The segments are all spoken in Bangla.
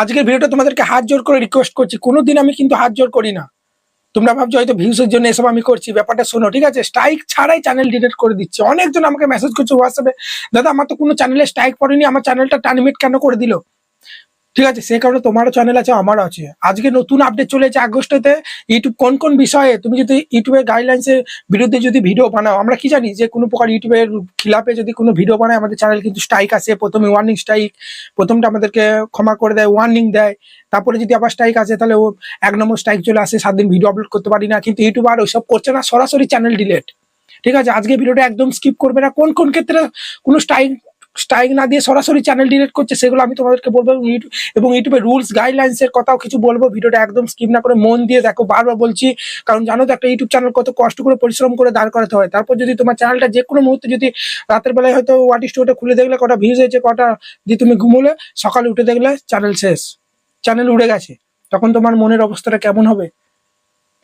আজকের ভিডিওটা তোমাদেরকে হাত জোর করে রিকোয়েস্ট করছি। কোনোদিন আমি কিন্তু হাত জোর করি না। তোমরা ভাবছ হয়তো ভিউসের জন্য এসব আমি করছি, ব্যাপারটা শোনো, ঠিক আছে? স্ট্রাইক ছাড়াই চ্যানেল ডিলেট করে দিচ্ছে। অনেকজন আমাকে মেসেজ করছে হোয়াটসঅ্যাপে দাদা, আমার তো কোনো চ্যানেলে স্ট্রাইক পড়েনি, আমার চ্যানেলটা টার্মিনেট কেন করে দিল? ঠিক আছে সেই কারণে তোমারও চ্যানেল আছে, আমারও আছে। আজকে নতুন আপডেট চলেছে আগস্টেতে ইউটিউব কোন কোন বিষয়ে? তুমি যদি ইউটিউবের গাইডলাইন্সের বিরুদ্ধে যদি ভিডিও বানাও, আমরা কি জানি যে কোনো প্রকার ইউটিউবের খিলাপে যদি কোনো ভিডিও বানায়, আমাদের চ্যানেল কিন্তু স্ট্রাইক আসে, প্রথমে ওয়ার্নিং স্ট্রাইক প্রথমটা আমাদেরকে ক্ষমা করে দেয় ওয়ার্নিং দেয়। তারপরে যদি আবার স্ট্রাইক আসে, তাহলে ও এক নম্বর স্ট্রাইক চলে আসে, সাত দিন ভিডিও আপলোড করতে পারি না। কিন্তু ইউটিউব আর ওইসব করছে না, সরাসরি চ্যানেল ডিলেট ঠিক আছে, আজকে ভিডিওটা একদম স্কিপ করবে না। কোন কোন ক্ষেত্রে কোনো স্ট্রাইক স্ট্রাইক না দিয়ে সরাসরি চ্যানেল ডিলিট করছে, সেগুলো আমি তোমাদেরকে বলব এবং ইউটিউব, এবং ইউটিউবের রুলস গাইডলাইন্স এর কথাও কিছু বলব। ভিডিওটা একদম স্কিপ না করে মন দিয়ে দেখো, বারবার বলছি, কারণ জানো তো একটা ইউটিউব চ্যানেল কত কষ্ট করে পরিশ্রম করে দাঁড় করাতে হয়। তারপর যদি তোমার চ্যানেলটা যে কোনো মুহূর্তে যদি রাতের বেলায় হয়তো ওয়াটি স্টোরটা খুলে দেখলে, কটা ভিউজ হয়েছে, কটা দিয়ে তুমি ঘুমোলে, সকালে উঠে দেখলে চ্যানেল শেষ। চ্যানেল উড়ে গেছে। তখন তোমার মনের অবস্থাটা কেমন হবে?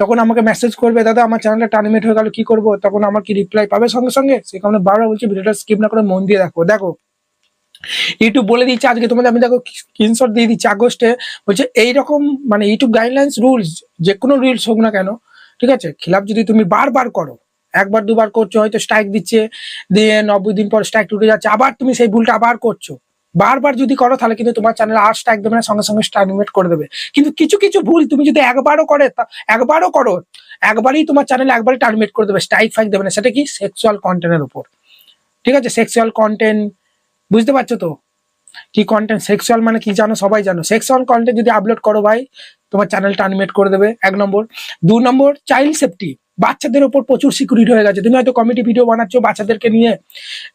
তখন আমাকে মেসেজ করবে, দাদা, আমার চ্যানেলটা টার্মিনেট হয়ে গেল, কি করব? তখন আমার কি রিপ্লাই পাবে? সঙ্গে সঙ্গে সে কারণে বারবার বলছি, ভিডিওটা স্কিপ না করে মন দিয়ে দেখো। দেখো ইউটিউব বলে দিচ্ছে, আজকে তোমাদের আমি দেখো স্ক্রিনশট দিয়ে দিচ্ছি, আগস্টে। বলছে, এইরকম মানে ইউটিউব গাইডলাইন্স রুলস যে কোনো রুলস হোক না কেন, ঠিক আছে? খিলাপ যদি তুমি বারবার করো, একবার, দুবার করছ, হয়তো স্ট্রাইক দিচ্ছে, দিয়ে নব্বই দিন পর স্ট্রাইক টুটে যাচ্ছে, আবার তুমি সেই ভুলটা আবার করছ। বারবার যদি করো, তাহলে কিন্তু তোমার চ্যানেল আর স্ট্রাইক দেবে না, সঙ্গে সঙ্গে টার্মিনেট করে দেবে। কিন্তু কিছু কিছু ভুল তুমি যদি একবারও করে একবারও করো, একবারই তোমার চ্যানেল একবারই টার্মিনেট করে দেবে স্ট্রাইক ফাইক দেবে না। সেটা কি? সেক্সুয়াল কন্টেন্টের উপর। ঠিক আছে? সেক্সুয়াল কন্টেন্ট বুঝতে পারছ তো? কি কন্টেন্ট সেক্সুয়াল মানে কি জানো? সবাই জানো। সেক্সুয়াল কন্টেন্ট যদি আপলোড করো ভাই, তোমার চ্যানেল টার্মিনেট করে দেবে, এক নম্বর। দু নম্বর চাইল্ড সেফটি বাচ্চাদের উপর প্রচুর সিকিউরিটি হয়ে গেছে। তুমি হয়তো কমিটি ভিডিও বানাচ্ছো বাচ্চাদেরকে নিয়ে,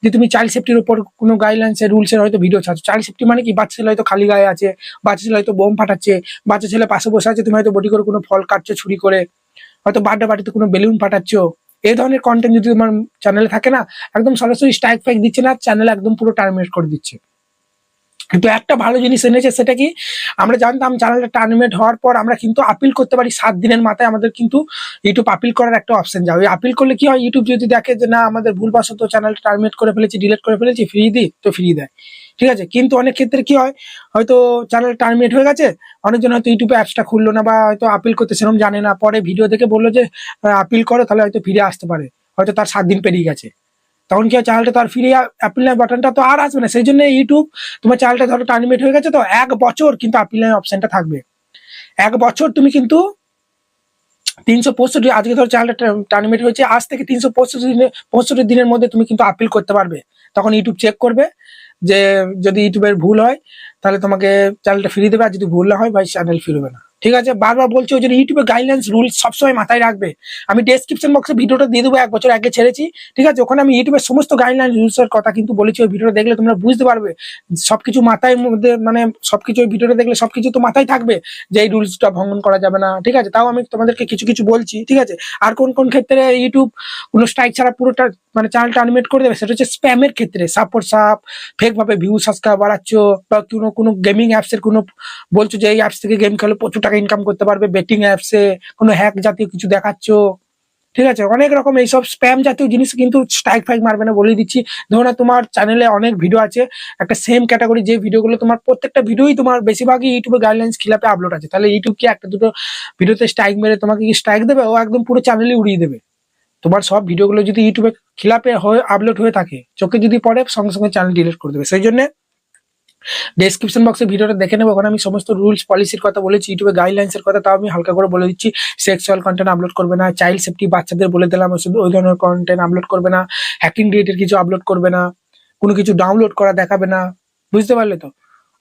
যে তুমি চাইল্ড সেফটির উপর কোনো গাইডলাইন্স এর রুলস এর হয়তো ভিডিও ছাড়ছো। চাইল্ড সেফটি মানে কি? বাচ্চা ছেলে হয়তো খালি গায়ে আছে, বাচ্চা ছেলে হয়তো বোম ফাটাচ্ছে, বাচ্চা ছেলে পাশে বসে আছে, তুমি হয়তো বডি করে কোনো ফল কাটছো ছুরি করে, হয়তো বার্থডে পার্টিতে কোনো বেলুন ফাটাচ্ছো। এই ধরনের কন্টেন্ট যদি তোমার চ্যানেলে থাকে না, একদম সরাসরি স্ট্রাইক ফাইক দিচ্ছে না চ্যানেল একদম পুরো টার্মিনেট করে দিচ্ছে। কিন্তু একটা ভালো জিনিস এনেছে, সেটা কি? আমরা জানতাম চ্যানেলটা টার্মিনেট হওয়ার পর আমরা কিন্তু আপিল করতে পারি সাত দিনের মাথায় আমাদের কিন্তু ইউটিউব আপিল করার একটা অপশন যাবে। আপিল করলে কি হয়? ইউটিউব যদি দেখে যে না, আমাদের ভুলবশত চ্যানেলটা টার্মিনেট করে ফেলেছি ডিলিট করে ফেলেছি ফ্রি দিই, তো ফ্রি দেয়। ঠিক আছে? কিন্তু অনেক ক্ষেত্রে কি হয়? হয়তো চ্যানেল টার্মিনেট হয়ে গেছে, অনেকজন হয়তো ইউটিউবে অ্যাপসটা খুললো না বা হয়তো আপিল করতে সেরকম জানে না। পরে ভিডিও দেখে বলল যে আপিল করো, তাহলে হয়তো ফিরে আসতে পারে। হয়তো তার সাত দিন পেরিয়ে গেছে। তখন কি চ্যানেলটা তো আর ফিরে অ্যাপিল বাটনটা তো আর আসবে না। সেই জন্য ইউটিউব তোমার চ্যানেলটা ধরো টার্মিনেট হয়ে গেছে তো এক বছর কিন্তু আপিল অপশনটা থাকবে। এক বছর তুমি কিন্তু তিনশো পঁয়ষট্টি, আজকে ধরো চ্যানেলটা টার্মিনেট হয়েছে, আজ থেকে তিনশো পঁয়ষট্টি দিনে পঁয়ষট্টি দিনের মধ্যে তুমি কিন্তু আপিল করতে পারবে। তখন ইউটিউব চেক করবে যে যদি ইউটিউবের ভুল হয়, তাহলে তোমাকে চ্যানেলটা ফিরিয়ে দেবে। আর যদি ভুল না হয়, ভাই চ্যানেল ফিরবে না। ঠিক আছে? বারবার বলছি, ওই জন্য ইউটিউবে গাইডলাইন্স রুল সবসময় মাথায় রাখবে। আমি ডেসক্রিপশন বক্সে ভিডিওটা দিয়ে দেবো, এক বছর আগে ছেড়েছি। ঠিক আছে? ওখানে আমি ইউটিউবের সমস্ত গাইডলাইন রুলস এর কথা কিন্তু বলেছি, ওই ভিডিওটা দেখলে তোমরা বুঝতে পারবে। সবকিছু মাথায় মধ্যে মানে সবকিছু ওই ভিডিওটা দেখলে সবকিছু তো মাথায় থাকবে যে এই রুলসটা ভঙ্গন করা যাবে না। ঠিক আছে? তাও আমি তোমাদেরকে কিছু কিছু বলছি। ঠিক আছে? আর কোন কোন ক্ষেত্রে ইউটিউব কোনো স্ট্রাইক ছাড়া পুরোটা মানে চ্যানেল টার্মিনেট করে দেবে, সেটা হচ্ছে স্প্যামের ক্ষেত্রে। সাপোর্ট সাপ ফেক ভাবে ভিউ সাবস্ক্রাইব বাড়াচ্ছ, বা কোনো কোনো গেমিং অ্যাপস এর কোনো, বলছো যে এই অ্যাপস থেকে গেম খেলো, প্রচুর টাকা ইনকাম করতে পারবে বেটিং অ্যাপসে কোনো হ্যাক জাতীয় কিছু দেখাচ্ছ। ঠিক আছে? অনেক রকম এইসব স্প্যাম জাতীয় জিনিস কিন্তু স্ট্রাইক ফাইক মারবে না বলে দিচ্ছি। ধরো তোমার চ্যানেলে অনেক ভিডিও আছে, একটা সেম ক্যাটাগরি যে ভিডিওগুলো তোমার প্রত্যেকটা ভিডিওই তোমার বেশিরভাগই ইউটিউবে গাইডলাইন্স খিলাপে আপলোড আছে। তাহলে ইউটিউব কি একটা দুটো ভিডিওতে স্ট্রাইক মেরে তোমাকে কি স্ট্রাইক দেবে? ও একদম পুরো চ্যানেলই উড়িয়ে দেবে। তোমার সব ভিডিওগুলো যদি ইউটিউবে খিলাপে হয়ে আপলোড হয়ে থাকে, চোখে যদি পড়ে, সঙ্গে সঙ্গে চ্যানেল ডিলিট করে দেবে। সেই জন্য ডেসক্রিপশন বক্সে ভিডিওটা দেখে নেব। ওখানে আমি সমস্ত রুলস পলিসির কথা বলেছি ইউটিউবে গাইডলাইন্স এর কথা, তাও আমি হালকা করে বলে দিচ্ছি। সেক্সুয়াল কন্টেন্ট আপলোড করবে না চাইল্ড সেফটি বাচ্চাদের বলে দিলাম শুধু ওই ধরনের কন্টেন্ট আপলোড করবে না হ্যাকিং রিলেটেড কিছু আপলোড করবে না, কোনো কিছু ডাউনলোড করা দেখাবে না, বুঝতে পারলে তো?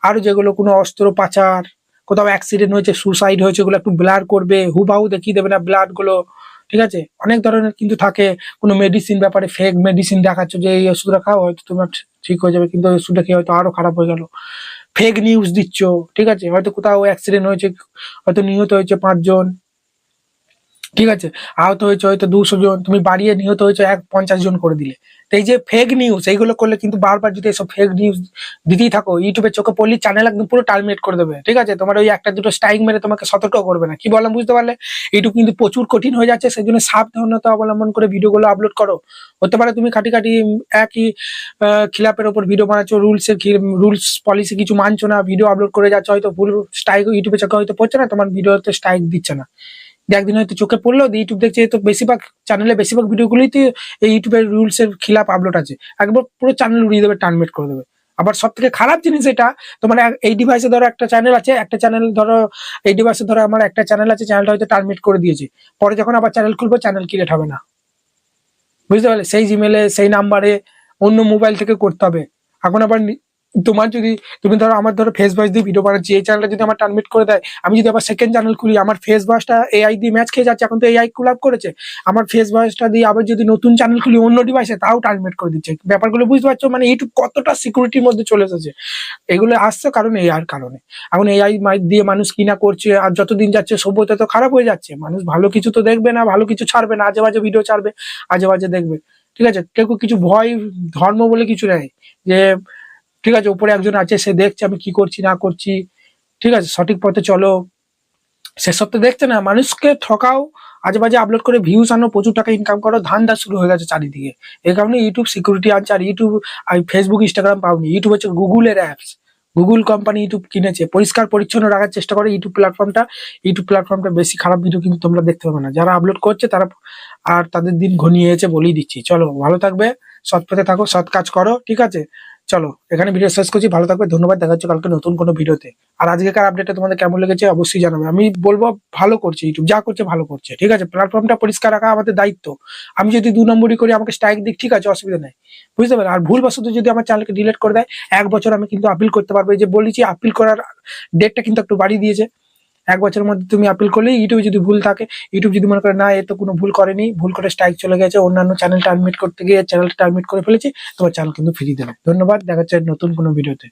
আরও যেগুলো কোনো অস্ত্র পাচার, কোথাও অ্যাক্সিডেন্ট হয়েছে সুসাইড হয়েছে, ওগুলো একটু ব্লার করবে, হুবাহু দেখিয়ে দেবে না ব্লাডগুলো। ঠিক আছে? অনেক ধরনের কিন্তু থাকে। কোনো মেডিসিন ব্যাপারে ফেক মেডিসিন দেখাচ্ছ যে, এই ওষুধটা খাও, হয়তো তোমার ঠিক হয়ে যাবে, কিন্তু ওষুধটা খেয়ে হয়তো আরও খারাপ হয়ে গেল। ফেক নিউজ দিচ্ছ, ঠিক আছে? হয়তো কোথাও অ্যাক্সিডেন্ট হয়েছে, হয়তো নিহত হয়েছে পাঁচজন। ঠিক আছে? আহত হয়েছে হয়তো দুশো জন, তুমি বাড়িয়ে নিহত হয়েছে এক পঞ্চাশ জন করে দিলে। তো এই যে ফেক নিউজ এইগুলো করলে কিন্তু বারবার যদি এসব ফেক নিউজ দিতেই থাকো ইউটিউবে চোখে পড়লি চ্যানেল একদম পুরো টার্মিনেট করে দেবে, ঠিক আছে? তোমার ওই একটা দুটো স্ট্রাইক মেরে তোমাকে সতর্ক করবে না। কি বললাম, বুঝতে পারলে? ইউটিউব কিন্তু প্রচুর কঠিন হয়ে যাচ্ছে সেই জন্য সাবধানতা অবলম্বন করে ভিডিওগুলো আপলোড করো। হতে পারে তুমি খাটি খাটি একই খিলাপের ওপর ভিডিও বানাচ্ছো রুলস এর রুলস পলিসি কিছু মানছো না ভিডিও আপলোড করে যাচ্ছ, হয়তো ভুল স্ট্রাইক ইউটিউবে চোখে হয়তো পড়ছে না, তোমার ভিডিওতে স্ট্রাইক দিচ্ছে না। একদিন হয়তো চোখে পড়ল ইউটিউব দেখছে তো বেশিরভাগ চ্যানেলে বেশিরভাগ ভিডিওগুলিতে এই ইউটিউবের রুলস এর খিলাপ আপলোড আছে। একবার পুরো চ্যানেল উড়িয়ে দেবে টার্মিনেট করে দেবে। আবার সব থেকে খারাপ জিনিস এটা তোমার এক- এই ডিভাইসে ধরো একটা চ্যানেল আছে, একটা চ্যানেল ধরো, এই ডিভাইসে ধরো আমার একটা চ্যানেল আছে চ্যানেলটা হয়তো টার্মিনেট করে দিয়েছে। পরে যখন আবার চ্যানেল খুলবো চ্যানেল ক্রিয়েট হবে না। বুঝতে পারলে? সেই জিমেলে সেই নাম্বারে অন্য মোবাইল থেকে করতে হবে। এখন আবার তোমার যদি, তুমি ধরো আমার ধরো ফেস ভয়েস দিয়ে ভিডিও বানাচ্ছি, এই চ্যানেলটা যদি আমার টার্মিনেট করে দেয়, আমি যদি আবার সেকেন্ড চ্যানেল খুলি, আমার ফেস ভয়েসটা এআই দিয়ে ম্যাচ খেয়ে যাচ্ছে, এখন তো এআই কুলাপ করেছে, আমার ফেস ভয়েসটা দিয়ে আবার যদি নতুন চ্যানেল খুলি অন্য ডিভাইসে তাও টার্মিনেট করে দিচ্ছে। ব্যাপারগুলো বুঝতে পারছ? মানে ইউটিউব কতটা সিকিউরিটির মধ্যে চলে এসেছে। এগুলো আসছে কারণ এর কারণে। এখন এআই দিয়ে মানুষ কিনা করছে, আর যতদিন যাচ্ছে সভ্যতা তো খারাপ হয়ে যাচ্ছে। মানুষ ভালো কিছু তো দেখবে না, ভালো কিছু ছাড়বে না আজে বাজে ভিডিও ছাড়বে আজে বাজে দেখবে। ঠিক আছে? কেউ কিছু ভয়, ধর্ম বলে কিছু নেই, যে ঠিক আছে, উপরে একজন আছে, সে দেখছে আমি কি করছি, না করছি। ঠিক আছে, সঠিক পথে চলো। সেসব তো দেখছে না, মানুষকে ঠকাও। আজে বাজে আপলোড করে ভিউজ আনো, প্রচুর টাকা ইনকাম করো ধান্দা শুরু হয়ে গেছে চারিদিকে। এই কারণে ইউটিউব সিকিউরিটি আনছে আর ইউটিউব আর ফেসবুক ইনস্টাগ্রাম পাওনি। ইউটিউব হচ্ছে গুগলের অ্যাপস গুগল কোম্পানি ইউটিউব কিনেছে। পরিষ্কার, পরিচ্ছন্ন রাখার চেষ্টা করে ইউটিউব প্ল্যাটফর্মটা ইউটিউব প্ল্যাটফর্মটা বেশি খারাপ ভিডিও কিন্তু তোমরা দেখতে পাবে না। যারা আপলোড করছে, তারা আর তাদের দিন ঘনিয়েছে বলেই দিচ্ছি। চলো, ভালো থাকবে, সৎ পথে থাকো, সৎ কাজ করো, ঠিক আছে? চলো, এখানে ভিডিও শেষ করছি, ভালো থাকবে, ধন্যবাদ, দেখা হচ্ছে কালকে নতুন কোনো ভিডিওতে। আর আজকেকার আপডেটটা তোমাদের কেমন লেগেছে অবশ্যই জানাবে। আমি বলব, ভালো করছে ইউটিউব যা করছে ভালো করছে, ঠিক আছে? প্ল্যাটফর্মটা পরিষ্কার রাখা আমাদের দায়িত্ব। আমি যদি দু নম্বরই করি, আমাকে স্ট্রাইক দিক, ঠিক আছে? অসুবিধা নেই। বুঝতে পারলে? আর ভুল ভুলবশত যদি আমার চ্যানেলকে ডিলিট করে দেয়, এক বছর আমি কিন্তু আপিল করতে পারব। যে বলেছি আপিল করার ডেটটা কিন্তু একটু বাড়িয়ে দিয়েছে। এক বছরের মধ্যে তুমি আপিল করলে ইউটিউব যদি ভুল থাকে ইউটিউব যদি মনে করে না, এ তো কোনো ভুল করেনি, ভুল করে স্ট্রাইক চলে গেছে, অন্যান্য চ্যানেল টার্মিট করতে গিয়ে চ্যানেলটা টার্মিট করে ফেলেছি, তোমার চ্যানেল কিন্তু ফ্রি দেবে। ধন্যবাদ, দেখা হচ্ছে নতুন কোনো ভিডিওতে